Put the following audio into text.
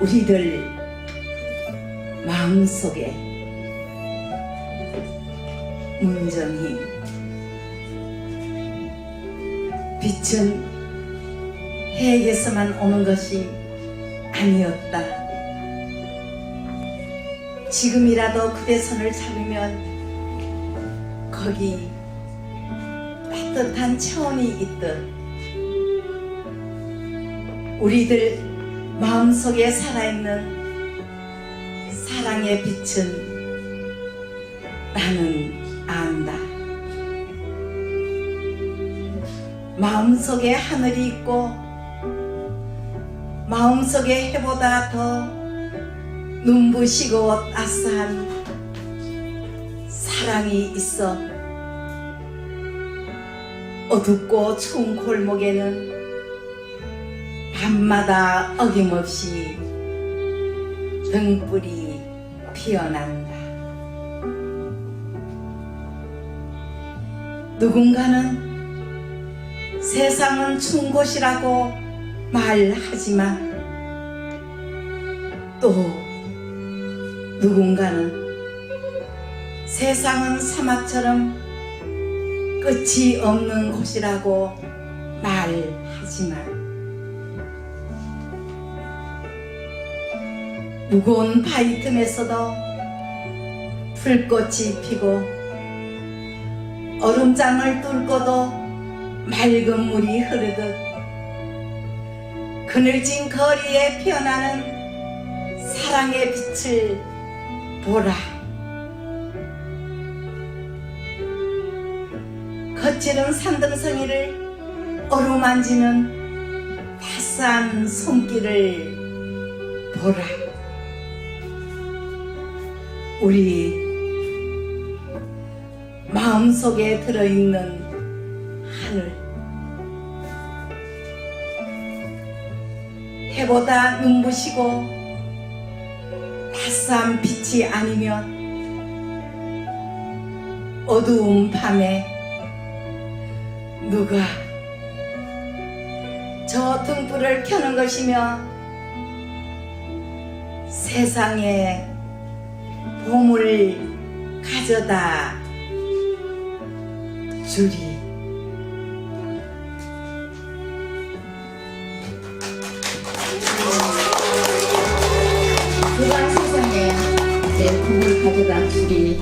우리들 마음속에 온전히 빛은 해에게서만 오는 것이 아니었다. 지금이라도 그대 손을 잡으면 거기 따뜻한 차원이 있듯 우리들 마음속에 살아있는 사랑의 빛은 나는 안다. 마음속에 하늘이 있고 마음속에 해보다 더 눈부시고 따스한 사랑이 있어 어둡고 추운 골목에는 밤마다 어김없이 등불이 피어난다. 누군가는 세상은 추운 곳이라고 말하지만 또 누군가는 세상은 사막처럼 끝이 없는 곳이라고 말하지만 무거운 바위 틈에서도 불꽃이 피고 얼음장을 뚫고도 맑은 물이 흐르듯 그늘진 거리에 피어나는 사랑의 빛을 보라. 거칠은 산등성이를 어루만지는 따스한 손길을 보라. 우리 마음속에 들어있는 하늘. 해보다 눈부시고 따스한 빛이 아니면 어두운 밤에 누가 저 등불을 켜는 것이며 세상에 보물을 가져다 주리. 그가 세상에 내 꿈을 가져다 주리